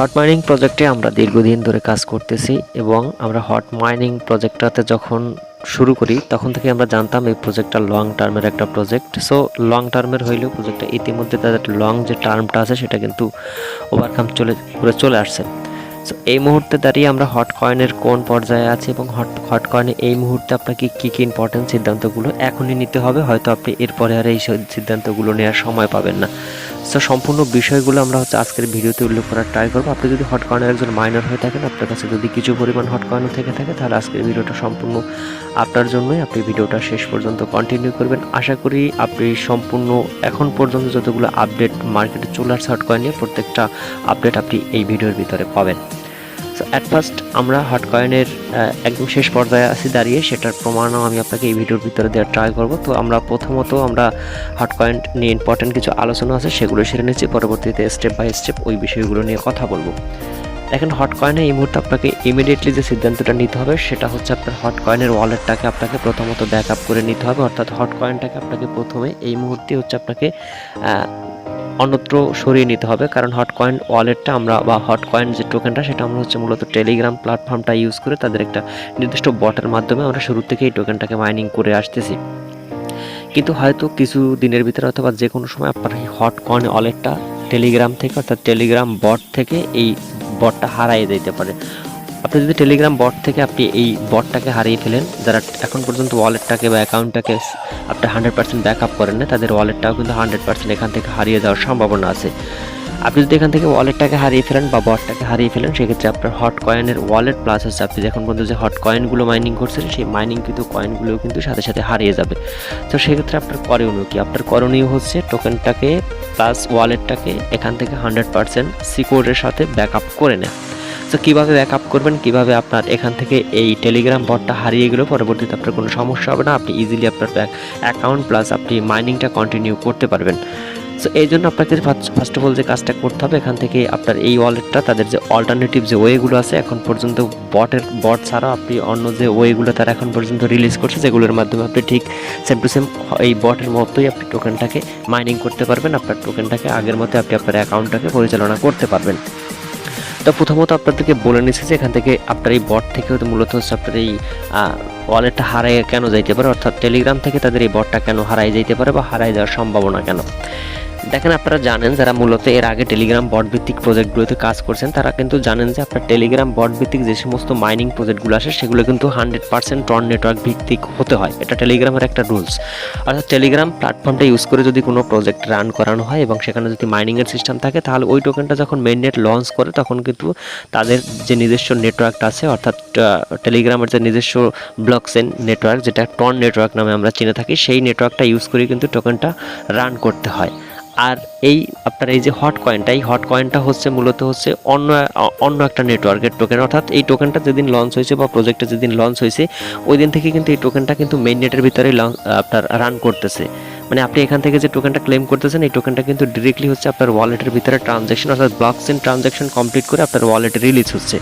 Hot mining প্রজেক্টে আমরা দীর্ঘদিন ধরে কাজ করতেছি এবং আমরা হট মাইনিং প্রজেক্টটাতে যখন শুরু করি, তখন থেকে আমরা জানতাম এই প্রজেক্টটা লং টার্মের একটা প্রজেক্ট। সো লং টার্মের হইলেও প্রজেক্টটা ইতিমধ্যে তাদের লং যে টার্মটা আছে, সেটা কিন্তু ওভারকাম চলে, করে চলে আসছে। সো এই মুহূর্তে দাঁড়িয়ে আমরা হট কয়েনের কোন পর্যায়ে আছি এবং হট হট কয়েনে এই মুহূর্তে আপনাকে কী কী ইম্পর্টেন্ট সিদ্ধান্তগুলো এখনই নিতে হবে? হয়তো আপনি এরপরে আর এই সিদ্ধান্তগুলো নেওয়ার সময় পাবেন না। সো সম্পূর্ণ বিষয়গুলো আমরা হচ্ছে আজকের ভিডিওতে উল্লেখ করার ট্রাই করব। আপনি যদি হট কয়েনের একজন মাইনর হয়ে থাকেন, আপনার কাছে যদি কিছু পরিমাণ হট কয়েনও থেকে থাকে, তাহলে আজকের ভিডিওটা সম্পূর্ণ আপনার জন্যই। আপনি ভিডিওটা শেষ পর্যন্ত কন্টিনিউ করবেন। আশা করি আপনি সম্পূর্ণ এখন পর্যন্ত যতগুলো আপডেট মার্কেটে চলে আসছে হট কয়েন নিয়ে, প্রত্যেকটা আপডেট আপনি এই ভিডিওর ভিতরে পাবেন। অ্যাট ফার্স্ট আমরা হট কয়েনের একদম শেষ পর্যায়ে আছি দাঁড়িয়ে, সেটার প্রমাণও আমি আপনাকে এই ভিডিওর ভিতরে দেওয়ার ট্রাই করব। তো আমরা প্রথমত আমরা হট কয়েন নিয়ে ইম্পর্টেন্ট কিছু আলোচনা আছে, সেগুলো সেরে নিচ্ছি। পরবর্তীতে স্টেপ বাই স্টেপ ওই বিষয়গুলো নিয়ে কথা বলব। দেখেন হট কয়েনে এই মুহূর্তে আপনাকে ইমিডিয়েটলি যে সিদ্ধান্তটা নিতে হবে, সেটা হচ্ছে আপনার হট কয়েনের ওয়ালেটটাকে আপনাকে প্রথমত ব্যাক আপ করে নিতে হবে। অর্থাৎ হট কয়েনটাকে আপনাকে প্রথমে এই মুহূর্তে হচ্ছে আপনাকে অন্যত্র সরিয়ে নিতে হবে, কারণ হট কয়েন ওয়ালেটটা আমরা বা হট কয়েন যে টোকেনটা সেটা আমরা হচ্ছে মূলত টেলিগ্রাম প্ল্যাটফর্মটা ইউজ করে তাদের একটা নির্দিষ্ট বটের মাধ্যমে আমরা শুরু থেকে এই টোকেনটাকে মাইনিং করে আসতেছি। কিন্তু হয়তো কিছু দিনের ভিতরে অথবা যে কোনো সময় আপনার এই হট কয়েন ওয়ালেটটা টেলিগ্রাম থেকে অর্থাৎ টেলিগ্রাম বট থেকে এই বটটা হারাই দিতে পারে। আপনি যদি টেলিগ্রাম বট থেকে আপনি এই বটটাকে হারিয়ে ফেলেন, যারা এখন পর্যন্ত ওয়ালেটটাকে বা অ্যাকাউন্টটাকে আপনি হান্ড্রেড পার্সেন্ট ব্যাক আপ করেন না, তাদের ওয়ালেটটাও কিন্তু হান্ড্রেড পার্সেন্ট এখান থেকে হারিয়ে যাওয়ার সম্ভাবনা আছে। আপনি যদি এখান থেকে ওয়ালেটটাকে হারিয়ে ফেলেন বা বটটাকে হারিয়ে ফেলেন, সেক্ষেত্রে আপনার হট কয়েনের ওয়ালেট প্লাস হচ্ছে আপনি যখন পর্যন্ত যে হট কয়েনগুলো মাইনিং করছেন, সেই মাইনিং কিন্তু কয়েনগুলো কিন্তু সাথে সাথে হারিয়ে যাবে। তো সেক্ষেত্রে আপনার করণীয় কি? আপনার করণীয় হচ্ছে টোকেনটাকে প্লাস ওয়ালেটটাকে এখান থেকে হান্ড্রেড পার্সেন্ট সিকিউরের সাথে ব্যাক আপ করে নেয়। তো কীভাবে ব্যাক আপ করবেন? কীভাবে আপনার এখান থেকে এই টেলিগ্রাম বটটা হারিয়ে গেলেও পরবর্তীতে আপনার কোনো সমস্যা হবে না। আপনি ইজিলি আপনার ব্যাক অ্যাকাউন্ট প্লাস আপনি মাইনিংটা কন্টিনিউ করতে পারবেন। সো এই জন্য আপনাকে ফার্স্ট অফ অল যে কাজটা করতে হবে, এখান থেকে আপনার এই ওয়ালেটটা তাদের যে অল্টারনেটিভ যে ওয়েগুলো আছে, এখন পর্যন্ত বটের বট ছাড়া আপনি অন্য যে ওয়েগুলো তারা এখন পর্যন্ত রিলিজ করছে যেগুলোর মাধ্যমে আপনি ঠিক সেম টু সেম এই বটের মতোই আপনি টোকেনটাকে মাইনিং করতে পারবেন। আপনার টোকেনটাকে আগের মতো আপনি আপনার অ্যাকাউন্টটাকে পরিচালনা করতে পারবেন। তো প্রথমত আপনাদেরকে বলে নিচ্ছি যে এখান থেকে আপনার এই বট থেকে মূলত হচ্ছে আপনার এই ওয়ালেটটা হারাই কেন যাইতে পারে? অর্থাৎ টেলিগ্রাম থেকে তাদের এই বটটা কেন হারাই যাইতে পারে বা হারাই যাওয়ার সম্ভাবনা কেন? দেখেন আপনারা জানেন যারা মূলত এর আগে টেলিগ্রাম বট ভিত্তিক প্রজেক্টগুলোতে কাজ করছেন, তারা কিন্তু জানেন যে আপনার টেলিগ্রাম বট ভিত্তিক যে সমস্ত মাইনিং প্রজেক্টগুলো আসে, সেগুলো কিন্তু হান্ড্রেড পার্সেন্ট টন নেটওয়ার্ক ভিত্তিক হতে হয়। এটা টেলিগ্রামের একটা রুলস অর্থাৎ টেলিগ্রাম প্ল্যাটফর্মটা ইউজ করে যদি কোনো প্রজেক্ট রান করানো হয় এবং সেখানে যদি মাইনিংয়ের সিস্টেম থাকে, তাহলে ওই টোকেনটা যখন মেন নেট লঞ্চ করে, তখন কিন্তু তাদের যে নিজস্ব নেটওয়ার্কটা আছে, অর্থাৎ টেলিগ্রামের যে নিজস্ব ব্লকচেন নেটওয়ার্ক যেটা টন নেটওয়ার্ক নামে আমরা চিনে থাকি, সেই নেটওয়ার্কটা ইউজ করে কিন্তু টোকেনটা রান করতে হয়। আর এই আপনার এই যে হট কয়েনটা এই হট কয়েনটা হচ্ছে মূলত হচ্ছে অন্য অন্য একটা নেটওয়ার্কের টোকেন অর্থাৎ এই টোকেনটা যেদিন লঞ্চ হয়েছে বা প্রজেক্টটা যেদিন লঞ্চ হয়েছে ওই দিন থেকে কিন্তু এই টোকেনটা কিন্তু মেইন নেটের ভিতরে আপনার রান করতেছে। মানে আপনি এখান থেকে যে টোকেনটা ক্লেম করতেছেন, এই টোকেনটা কিন্তু ডিরেক্টলি হচ্ছে আপনার ওয়ালেটের ভিতরে ট্রানজ্যাকশন অর্থাৎ ব্লকচেন ট্রানজ্যাকশন কমপ্লিট করে আপনার ওয়ালেটে রিলিজ হচ্ছে।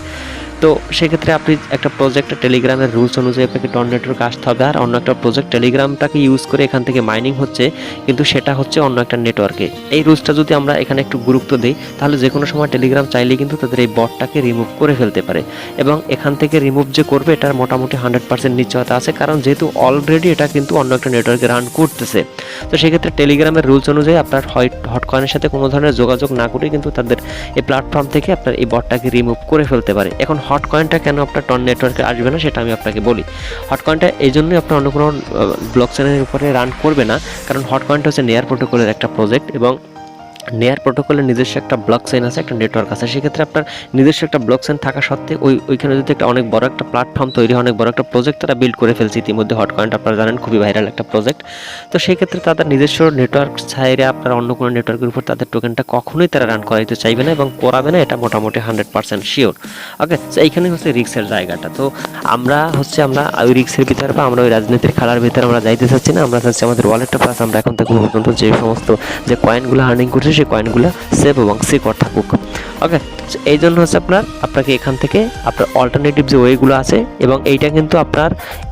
তো সেক্ষেত্রে আপনি একটা প্রজেক্ট টেলিগ্রামের রুলস অনুযায়ী আপনাকে টন নেটওয়ার্ক আসতে হবে আর অন্য একটা প্রজেক্ট টেলিগ্রামটাকে ইউজ করে এখান থেকে মাইনিং হচ্ছে, কিন্তু সেটা হচ্ছে অন্য একটা নেটওয়ার্কে এই রুলসটা যদি আমরা এখানে একটু গুরুত্ব দিই, তাহলে যে কোনো সময় টেলিগ্রাম চাইলেই কিন্তু তাদের এই বটটাকে রিমুভ করে ফেলতে পারে। এবং এখান থেকে রিমুভ যে করবে, এটার মোটামুটি হান্ড্রেড পার্সেন্ট নিশ্চয়তা আছে, কারণ যেহেতু অলরেডি এটা কিন্তু অন্য একটা নেটওয়ার্কে রান করতেছে। তো সেক্ষেত্রে টেলিগ্রামের রুলস অনুযায়ী আপনার হট হটকয়েনের সাথে কোনো ধরনের যোগাযোগ না করে কিন্তু তাদের এই প্ল্যাটফর্ম থেকে আপনার এই বটটাকে রিমুভ করে ফেলতে পারে। এখন হট কয়েনটা কেন আপনার টন নেটওয়ার্কে আসবে না সেটা আমি আপনাকে বলি। হট কয়েনটা এই জন্যই আপনার অন্য কোনো ব্লক চেনের উপরে রান করবে না। কারণ হট কয়েনটা হচ্ছে নেয়ার প্রোটোকলের একটা প্রজেক্ট এবং নেয়ার প্রোটোকলের নিজস্ব একটা ব্লক চেইন আছে, একটা নেটওয়ার্ক আছে। সেক্ষেত্রে আপনার নিজস্ব একটা ব্লক চেইন থাকা সত্ত্বে ওই, ওইখানে যদি একটা অনেক বড় একটা প্ল্যাটফর্ম তৈরি অনেক বড় একটা প্রজেক্ট তারা বিল্ড করে ফেলছে ইতিমধ্যে। হট কয়েন্ট আপনারা জানেন, খুবই ভাইরাল একটা প্রজেক্ট তো সেই ক্ষেত্রে তাদের নিজস্ব নেটওয়ার্ক ছাইরে আপনার অন্য কোনো নেটওয়ার্কের উপর তাদের টোকেনটা কখনোই তারা রান করাইতে চাইবে না এবং করাবে না, এটা মোটামুটি হান্ড্রেড পার্সেন্ট শিওর ওকে তো এইখানে হচ্ছে রিক্সের জায়গাটা। তো আমরা হচ্ছে, আমরা ওই রিক্সের ভিতরে বা আমরা ওই রাজনীতির খেলার ভিতরে আমরা যাইতে চাচ্ছি না। আমরা চাচ্ছি আমাদের ওয়ালেটটা প্লাস আমরা এখন থেকে পর্যন্ত যে সমস্ত যে কয়েনগুলো আর্নিং করছি সেই কয়েনগুলো সেভ এবং সিকর থাকুক। ওকে এই জন্য হচ্ছে আপনার, আপনাকে এখান থেকে আপনার অল্টারনেটিভ যে ওয়েগুলো আছে, এবং এইটা কিন্তু আপনার,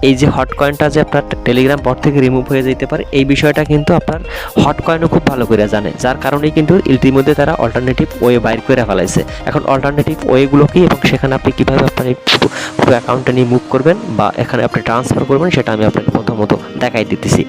এই যে হট কয়েনটা যে আপনার টেলিগ্রাম বট থেকে রিমুভ হয়ে যেতে পারে, এই বিষয়টা কিন্তু আপনার হট কয়েনও খুব ভালো করে জানে। যার কারণেই কিন্তু ইতিমধ্যে তারা অল্টারনেটিভ ওয়ে বাইর করে ফেলাইছে। এখন অল্টারনেটিভ ওয়েগুলো কি, এবং সেখানে আপনি কীভাবে আপনার পুরো পুরো অ্যাকাউন্টটা নিয়ে মুভ করবেন, বা এখানে আপনি ট্রান্সফার করবেন, সেটা আমি আপনাকে প্রথমত দেখাই দিতেছি।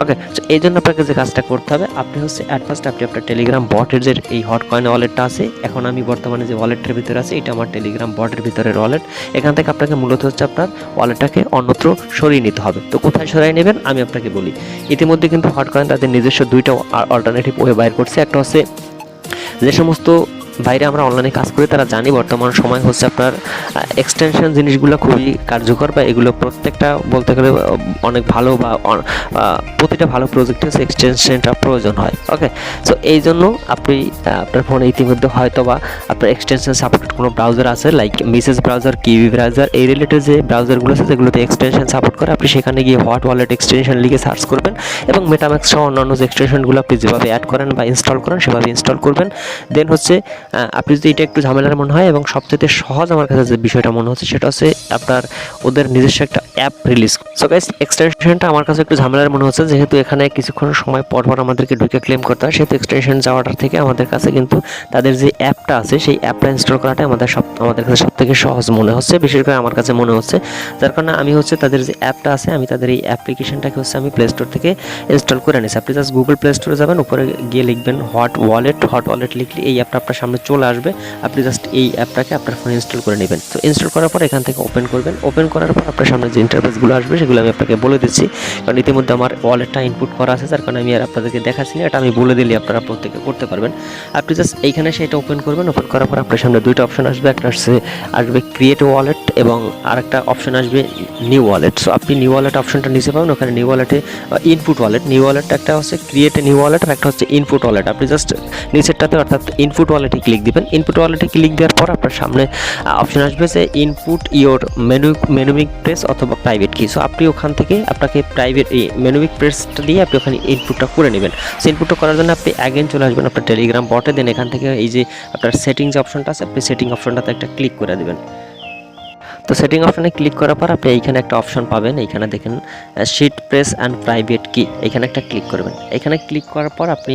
ওকে এই জন্য আপনাকে যে কাজটা করতে হবে, আপনি হচ্ছে ফার্স্ট আপনি আপনার টেলিগ্রাম বটের যে এই হট কয়েন ওয়ালেটটা আছে, এখন আমি বর্তমানে যে ওয়ালেটের ভিতরে আছে, এটা আমার টেলিগ্রাম বটের ভিতরে ওয়ালেট এখান থেকে আপনাকে মূলত হচ্ছে আপনার ওয়ালেটটাকে অন্যত্র সরিয়ে নিতে হবে। তো কোথায় সরিয়ে নেবেন? আমি আপনাকে বলি। ইতিমধ্যে কিন্তু হট কয়েন তাদের নিজস্ব দুইটা অল্টারনেটিভ ওয়ে বাইর করছে। একটা হচ্ছে যে সমস্ত বাইরে আমরা অনলাইনে কাজ করি, তারা জানি বর্তমান সময় হচ্ছে আপনার এক্সটেনশন জিনিসগুলো খুবই কার্যকর বা এগুলো প্রত্যেকটা বলতে গেলে অনেক ভালো বা প্রতিটা ভালো প্রজেক্টে এক্সটেনশনটা প্রয়োজন হয় ওকে সো এই জন্য আপনি আপনার ফোনে ইতিমধ্যে হয়তো বা আপনার এক্সটেনশন সাপোর্টেড কোনো ব্রাউজার আছে like Mises browser Kiwi browser এই রিলেটেড যে ব্রাউজারগুলো আছে, যেগুলোতে এক্সটেনশন সাপোর্ট করে, আপনি সেখানে গিয়ে হোয়াট ওয়ালেট এক্সটেনশন লিখে সার্চ করবেন এবং মেটাম্যাক্স সহ অন্যান্য যে এক্সটেনশনগুলো আপনি যেভাবে অ্যাড করেন বা ইনস্টল করেন, সেভাবে ইনস্টল করবেন। দেন হচ্ছে আপনি যদি এটা একটু ঝামেলার মনে হয় এবং সবচেয়ে সহজ আমার কাছে যে বিষয়টা মনে হচ্ছে, সেটা হচ্ছে আপনার ওদের নিজস্ব একটা অ্যাপ রিলিজ সো গাইস এক্সটেনশনটা আমার কাছে একটু ঝামেলার মনে হচ্ছে, যেহেতু এখানে কিছুক্ষণ সময় পর পর আমাদেরকে ঢুকে ক্লেম করতে হয়, সেহেতু এক্সটেনশন যাওয়াটার থেকে আমাদের কাছে কিন্তু তাদের যে অ্যাপটা আছে, সেই অ্যাপটা ইনস্টল করাটা আমাদের সব, আমাদের কাছে সব থেকে সহজ মনে হচ্ছে, বিশেষ করে আমার কাছে মনে হচ্ছে। যার কারণে আমি হচ্ছে তাদের যে অ্যাপটা আছে, আমি তাদের এই অ্যাপ্লিকেশনটাকে হচ্ছে আমি প্লে স্টোর থেকে ইনস্টল করে নিয়েছি। আপনি জাস্ট গুগল প্লে স্টোরে যাবেন, উপরে গিয়ে লিখবেন হট ওয়ালেট হট ওয়ালেট লিখলে এই অ্যাপটা আপনার সামনে চলে আসবে, আপনি জাস্ট এই অ্যাপটাকে আপনার ফোনে ইনস্টল করে নেবেন। তো ইনস্টল করার পর এখান থেকে ওপেন করবেন। ওপেন করার পর আপনার সামনে যে ইন্টারফেসগুলো আসবে, সেগুলো আমি আপনাকে বলে দিচ্ছি। কারণ ইতিমধ্যে আমার ওয়ালেটটা ইনপুট করা আছে, যার কারণে আমি আর আপনাদেরকে দেখাচ্ছি না। এটা আমি বলে দিলে আপনারা প্রত্যেকে করতে পারবেন। আপনি জাস্ট এইখানে সেটা ওপেন করবেন। ওপেন করার পর আপনার সামনে দুইটা অপশন আসবে। একটা হচ্ছে আসবে ক্রিয়েট ওয়ালেট এবং আরেকটা অপশন আসবে নিউ ওয়ালেট সো আপনি নিউ ওয়ালেট অপশনটা নিচে পাবেন। ওখানে নিউ ওয়ালেটে ইনপুট ওয়ালেট নিউ ওয়ালেট একটা হচ্ছে ক্রিয়েট নিউ ওয়ালেট আর একটা হচ্ছে ইনপুট ওয়ালেট আপনি জাস্ট নিচেরটাতে অর্থাৎ ইনপুট ওয়ালেটে ক্লিক দিবেন। ইনপুট ওয়ালেটে ক্লিক দেওয়ার পর আপনার সামনে অপশন আসবে যে input your menu mnemonic press অথবা প্রাইভেট কি সো আপনি ওখান থেকে আপনাকে প্রাইভেট মেনুমিক প্রেসটা দিয়ে আপনি ওখানে ইনপুটটা করে নেবেন। সো ইনপুটটা করার জন্য আপনি অ্যাগেন চলে আসবেন আপনার টেলিগ্রাম বটে দেন এখান থেকে এই যে আপনার সেটিং যে অপশনটা আছে, আপনি সেটিং অপশনটাতে একটা ক্লিক করে দেবেন। তো সেটিং অপশানে ক্লিক করার পর আপনি এইখানে একটা অপশন পাবেন। এইখানে দেখেন শিট প্রেস অ্যান্ড প্রাইভেট কি এখানে একটা ক্লিক করবেন। এখানে ক্লিক করার পর আপনি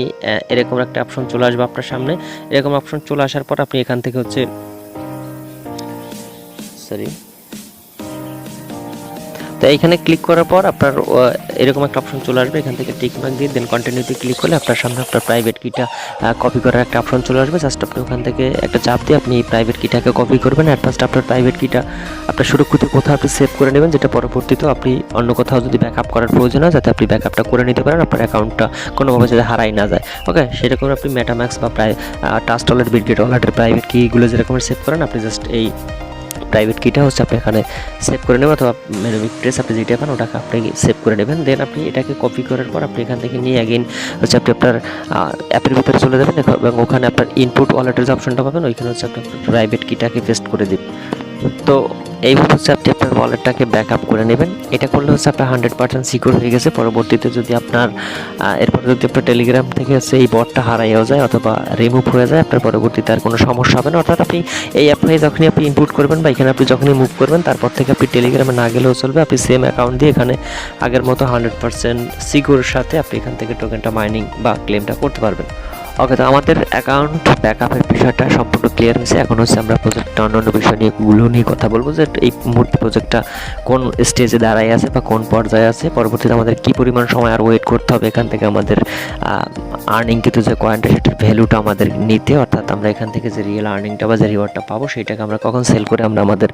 এরকম একটা অপশন চলে আসবে আপনার সামনে। এরকম অপশন চলে আসার পর আপনি এখান থেকে হচ্ছে সরি তো এইখানে ক্লিক করার পর আপনার এরকম একটা অপশন চলে আসবে। এখান থেকে টিক মার্ক দিয়ে দেন কন্টিনিউতে ক্লিক করলে আপনার সামনে আপনার প্রাইভেট কিটা কপি করার একটা অপশন চলে আসবে। জাস্ট আপনি ওখান থেকে একটা চাপ দিয়ে আপনি এই প্রাইভেট কিটাকে কপি করবেন। ফার্স্ট আপনার প্রাইভেট কিটা আপনার সুরক্ষিত কোথাও আপনি সেভ করে নেবেন, যেটা পরবর্তীতে আপনি অন্য কোথাও যদি ব্যাকআপ করার প্রয়োজন হয়, যাতে আপনি ব্যাকআপটা করে নিতে পারেন, আপনার অ্যাকাউন্টটা কোনোভাবে যাতে হারাই না যায়। ওকে সেরকম আপনি মেটাম্যাক্স বা প্রায় টাস্ট ওয়ালেট বিটগেট ওয়ালেটের প্রাইভেট কিগুলো যেরকম সেভ করেন, আপনি জাস্ট এই প্রাইভেট কিটা হচ্ছে আপনি এখানে সেভ করে নেবেন অথবা মেনুমিক প্রেস আপনি যেটা পান ওটাকে আপনি সেভ করে নেবেন। দেন আপনি এটাকে কপি করার পর আপনি এখান থেকে নিয়ে অ্যাগেন হচ্ছে আপনি আপনার অ্যাপের ভিতরে চলে যাবেন এবং ওখানে আপনার ইনপুট ওয়ালেটের যে অপশনটা পাবেন, ওইখানে হচ্ছে আপনি প্রাইভেট কিটাকে পেস্ট করে দিন তো এইভাবে হচ্ছে আপনি আপনার ওয়ালেটটাকে ব্যাক আপ করে নেবেন। এটা করলে হচ্ছে আপনার হান্ড্রেড পার্সেন্ট সিকিউর হয়ে গেছে। পরবর্তীতে যদি আপনার এরপর যদি আপনার টেলিগ্রাম থেকে হচ্ছে এই বটটা হারাইও যায় অথবা রিমুভ হয়ে যায়, আপনার পরবর্তীতে আর কোনো সমস্যা হবে না। অর্থাৎ আপনি এই অ্যাপে যখনই আপনি ইনপুট করবেন বা এখানে আপনি যখনই মুভ করবেন, তারপর থেকে আপনি টেলিগ্রামে না গেলেও চলবে। আপনি সেম অ্যাকাউন্ট দিয়ে এখানে আগের মতো হান্ড্রেড পার্সেন্ট সিকিউর সাথে আপনি এখান থেকে টোকেনটা মাইনিং বা ক্লেমটা করতে পারবেন। ওকে তো আমাদের অ্যাকাউন্ট ব্যাকআপের বিষয়টা সম্পূর্ণ ক্লিয়ার হয়েছে। এখন হচ্ছে আমরা প্রজেক্টটা অন্যান্য বিষয় নিয়ে গুলো নিয়ে কথা বলব যে এই মুহূর্তে প্রজেক্টটা কোন স্টেজে দাঁড়ায় আছে বা কোন পর্যায়ে আছে। পরবর্তীতে আমাদের কি পরিমাণ সময় আর ওয়েট করতে হবে, এখান থেকে আমাদের আর্নিং কিন্তু যে কয়েনটা সেটার ভ্যালুটা আমাদের নিতে, অর্থাৎ আমরা এখান থেকে যে রিয়েল আর্নিংটা বা যে রিওয়ার্ডটা পাবো সেটাকে আমরা কখন সেল করে আমরা আমাদের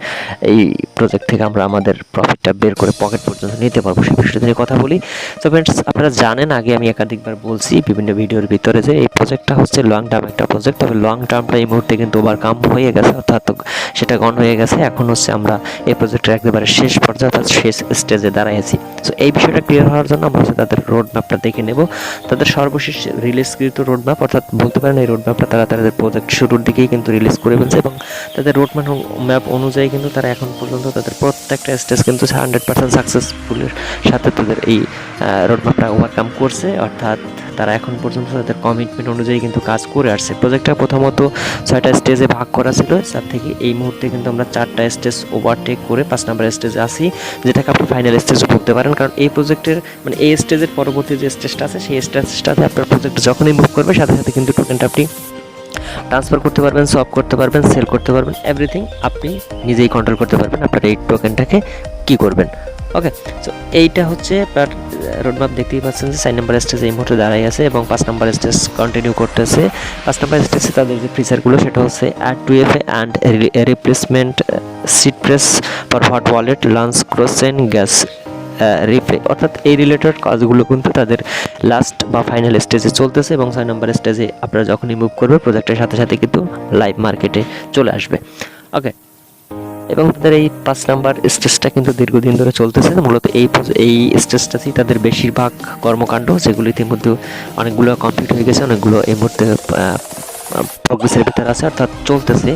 এই প্রজেক্ট থেকে আমরা আমাদের প্রফিটটা বের করে পকেট পর্যন্ত নিতে পারব সেই বিষয়টা নিয়ে কথা বলি। তো ফ্রেন্ডস আপনারা জানেন, আগে আমি একাধিকবার বলছি বিভিন্ন ভিডিওর ভিতরে যে এই প্রজেক্টটা হচ্ছে লং টার্ম একটা প্রজেক্ট তবে লং টার্মটা এই মুহূর্তে কিন্তু ওভারকাম হয়ে গেছে, অর্থাৎ সেটা গন হয়ে গেছে। এখন হচ্ছে আমরা এই প্রজেক্টের একেবারে শেষ পর্যায়ে, অর্থাৎ শেষ স্টেজে দাঁড়াইছি সো এই বিষয়টা ক্লিয়ার হওয়ার জন্য আমরা হচ্ছে তাদের রোড ম্যাপটা দেখে নেব। তাদের সর্বশেষ রিলিজকৃত রোড ম্যাপ অর্থাৎ বলতে পারেন এই রোড ম্যাপটা তারা তাদের প্রজেক্ট শুরুর দিকেই কিন্তু রিলিজ করে ফেলছে এবং তাদের রোড ম্যাপ অনুযায়ী কিন্তু তারা এখন পর্যন্ত তাদের প্রত্যেকটা স্টেজ কিন্তু হান্ড্রেড পার্সেন্ট সাকসেসফুলের সাথে তাদের এই রোড ম্যাপটা ওভারকাম করছে। অর্থাৎ তারা এখন পর্যন্ত তাদের কমিটমেন্ট অনুযায়ী কিন্তু কাজ করে আসছে। প্রজেক্টটা প্রথমত ছয়টা স্টেজে ভাগ করা ছিল। তার থেকে এই মুহূর্তে কিন্তু আমরা চারটা স্টেজ ওভারটেক করে পাঁচ নাম্বার স্টেজে আসি যেটাকে আপনি ফাইনাল স্টেজে বলতে পারেন। কারণ এই প্রজেক্টের মানে এই স্টেজের পরবর্তী যে স্টেজটা আছে, সেই স্টেজটাতে আপনার প্রজেক্ট যখনই মুভ করবে, সাথে সাথে কিন্তু টোকেনটা আপনি ট্রান্সফার করতে পারবেন সব করতে পারবেন সেল করতে পারবেন এভরিথিং আপনি নিজেই কন্ট্রোল করতে পারবেন আপনার এই টোকেনটাকে কী করবেন। ওকে সো এইটা হচ্ছে আপনার রোডম্যাপ দেখতেই পাচ্ছেন যে চার নাম্বার স্টেজ এই মুহূর্তে দাঁড়াই আছে এবং পাঁচ নাম্বার স্টেজ কন্টিনিউ করতেছে। পাঁচ নাম্বার স্টেজে তাদের যে ফিচারগুলো সেটা হচ্ছে add to F and replacement seat press for hot wallet launch ক্রোসেন gas replay অর্থাৎ এই রিলেটেড কাজগুলো কিন্তু তাদের লাস্ট বা ফাইনাল স্টেজে চলতেছে এবং ছয় নম্বর স্টেজে আপনারা যখনই মুভ করবে প্রজেক্টের সাথে সাথে কিন্তু লাইভ মার্কেটে চলে আসবে। ওকে এবং তাদের এই পাঁচ নাম্বার স্টেজটা কিন্তু দীর্ঘদিন ধরে চলতেছে। মূলত এই এই স্টেজটাতেই তাদের বেশিরভাগ কর্মকাণ্ড, যেগুলো ইতিমধ্যে অনেকগুলো কমপ্লিট হয়ে গেছে, অনেকগুলো এই মুহূর্তে প্রগ্রেসের ভিতরে আছে, অর্থাৎ চলতেছে।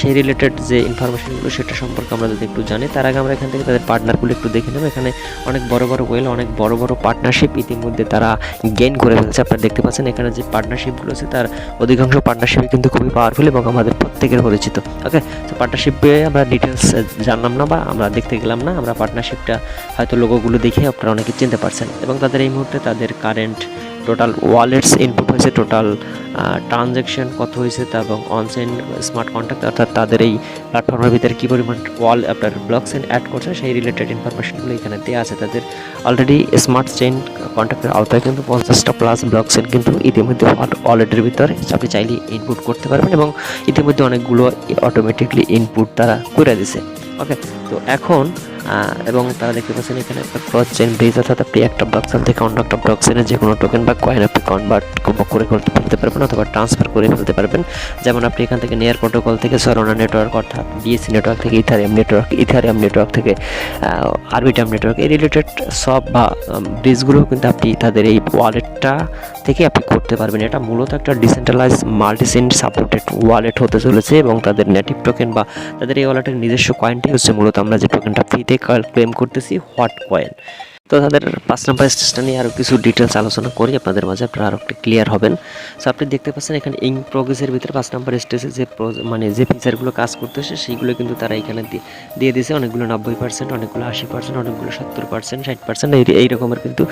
সেই রিলেটেড যে ইনফরমেশনগুলো সেটা সম্পর্কে আমরা যদি একটু জানি, তার আগে আমরা এখান থেকে তাদের পার্টনারগুলো একটু দেখে নেব। এখানে অনেক বড় বড় ওয়েল অনেক বড় বড় পার্টনারশিপ ইতিমধ্যে তারা গেইন করে ফেলছে। আপনারা দেখতে পাচ্ছেন এখানে যে পার্টনারশিপগুলো আছে, তার অধিকাংশ পার্টনারশিপই কিন্তু খুবই পাওয়ারফুল এবং আমাদের প্রত্যেকের পরিচিত। ওকে তো পার্টনারশিপে আমরা ডিটেলস জানলাম না বা আমরা দেখতে গেলাম না। আমরা পার্টনারশিপটা হয়তো লোগোগুলো দেখে আপনারা অনেকে চিনতে পারছেন। এবং তাদের এই মুহূর্তে তাদের কারেন্ট টোটাল ওয়ালেটস ইনপুট হয়েছে টোটাল ট্রানজ্যাকশন কত হয়েছে তা এবং অনসেন স্মার্ট কন্ট্যাক্ট অর্থাৎ তাদের এই প্ল্যাটফর্মের ভিতরে কী পরিমাণ ওয়াল আপনার ব্লক চেন অ্যাড করছে, সেই রিলেটেড ইনফরমেশনগুলো এখানে দেওয়া আছে। তাদের অলরেডি স্মার্ট চেইন কন্ট্যাক্টের আওতায় কিন্তু পঞ্চাশটা প্লাস ব্লক চেন কিন্তু ইতিমধ্যে ওয়ালেটের ভিতরে। আপনি চাইলে ইনপুট করতে পারবেন এবং ইতিমধ্যে অনেকগুলো অটোমেটিকলি ইনপুট তারা করে দিছে। ওকে তো এখন এবং তারা দেখতে পাচ্ছেন এখানে একটা ক্রস চেন ব্রিজ অর্থাৎ আপনি একটা ব্লকচেন থেকে অন্য একটা ব্লকচেনে যে কোনো টোকেন বা কয়েন আপনি কনভার্ট করে করতে ফেলতে পারবেন অথবা ট্রান্সফার করে ফেলতে পারবেন। যেমন আপনি এখান থেকে নেয়ার প্রোটোকল থেকে সরোনা নেটওয়ার্ক অর্থাৎ বিএসসি নেটওয়ার্ক থেকে ইথারিয়াম নেটওয়ার্ক ইথারিয়াম নেটওয়ার্ক থেকে আরবিটাম নেটওয়ার্ক এই রিলেটেড সব বা ব্রিজগুলো কিন্তু আপনি তাদের এই ওয়ালেটটা থেকে আপনি করতে পারবেন। এটা মূলত একটা ডিসেন্ট্রালাইজ মাল্টিসেন্ট সাপোর্টেড ওয়ালেট হতে চলেছে এবং তাদের নেটিভ টোকেন বা তাদের এই ওয়ালেটের নিজস্ব কয়েনটি হচ্ছে মূলত আমরা যে টোকেনটা ফ্রিতে ক্লেম করতেছি হোয়াট কয়েন তো তাদের পাঁচ নাম্বার স্টেজটা নিয়ে আরও কিছু ডিটেলস আলোচনা করি আপনাদের মাঝে, আপনারা আরও একটু ক্লিয়ার হবেন। সো আপনি দেখতে পাচ্ছেন এখানে ইং প্রোগ্রেসের ভিতরে পাঁচ নাম্বার স্টেজে যে মানে যে ফিচারগুলো কাজ করতেছে সেইগুলো কিন্তু তারা এখানে দিয়ে দিয়েছে। অনেকগুলো নব্বই পার্সেন্ট অনেকগুলো আশি পার্সেন্ট অনেকগুলো সত্তর পার্সেন্ট ষাট পার্সেন্ট এই রকমের কিন্তু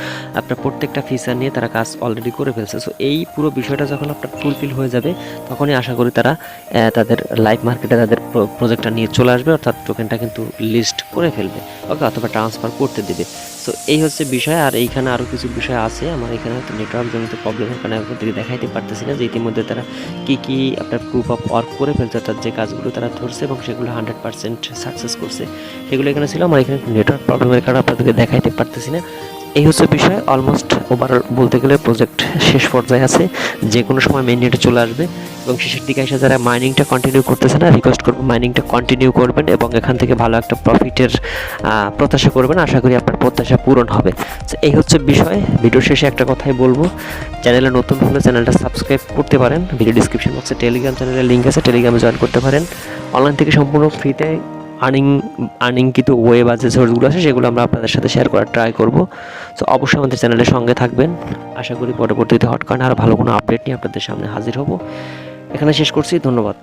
আপনার প্রত্যেকটা ফিচার নিয়ে তারা কাজ অলরেডি করে ফেলছে। সো এই পুরো বিষয়টা যখন আপনার ফুলফিল হয়ে যাবে, তখনই আশা করি তারা তাদের লাইভ মার্কেটে তাদের প্রজেক্টটা নিয়ে চলে আসবে। অর্থাৎ টোকেনটা কিন্তু লিস্ট করে ফেলবে ওকে অথবা ট্রান্সফার করতে দেবে। সো এই হচ্ছে বিষয়, আর এইখানে আরও কিছু বিষয় আছে। আমার এখানে হয়তো নেটওয়ার্ক জনিত প্রবলেমের কারণে আপনাদেরকে দেখাইতে পারতেছি না যে ইতিমধ্যে তারা কী কী আপনার প্রুফ অফ ওয়ার্ক করে ফেলছে, অর্থাৎ যে কাজগুলো তারা ধরছে এবং সেগুলো হান্ড্রেড পার্সেন্ট সাকসেস করছে। সেগুলো এখানে ছিল। আমার এখানে নেটওয়ার্ক প্রবলেমের কারণে আপনাদেরকে দেখাইতে পারতেছি না। এই হচ্ছে বিষয় অলমোস্ট ওভারঅল বলতে গেলে প্রজেক্ট শেষ পর্যায়ে আছে যে কোনো সময় মেন নেটে চলে আসবে, এবং শেষের দিকে এসে যারা মাইনিংটা কন্টিনিউ করতেছে না রিকোয়েস্ট করব মাইনিংটা কন্টিনিউ করবেন এবং এখান থেকে ভালো একটা প্রফিটের প্রত্যাশা করবেন, আশা করি আপনার প্রত্যাশা পূরণ হবে। তো এই হচ্ছে বিষয় ভিডিও শেষে একটা কথাই বলব চ্যানেলে নতুন হলে চ্যানেলটা সাবস্ক্রাইব করতে পারেন ভিডিও ডিসক্রিপশন বক্সে টেলিগ্রাম চ্যানেলের লিঙ্ক আছে টেলিগ্রামে জয়েন করতে পারেন অনলাইন থেকে সম্পূর্ণ ফ্রিতে আর্নিং আর্নিং কিন্তু ওয়ে বা যে সোর্সগুলো আছে, সেগুলো আমরা আপনাদের সাথে শেয়ার করার ট্রাই করব। সো অবশ্যই আমাদের চ্যানেলের সঙ্গে থাকবেন। আশা করি পরবর্তীতে হটকান আরও ভালো কোনো আপডেট নিয়ে আপনাদের সামনে হাজির হব। এখানে শেষ করছি, ধন্যবাদ।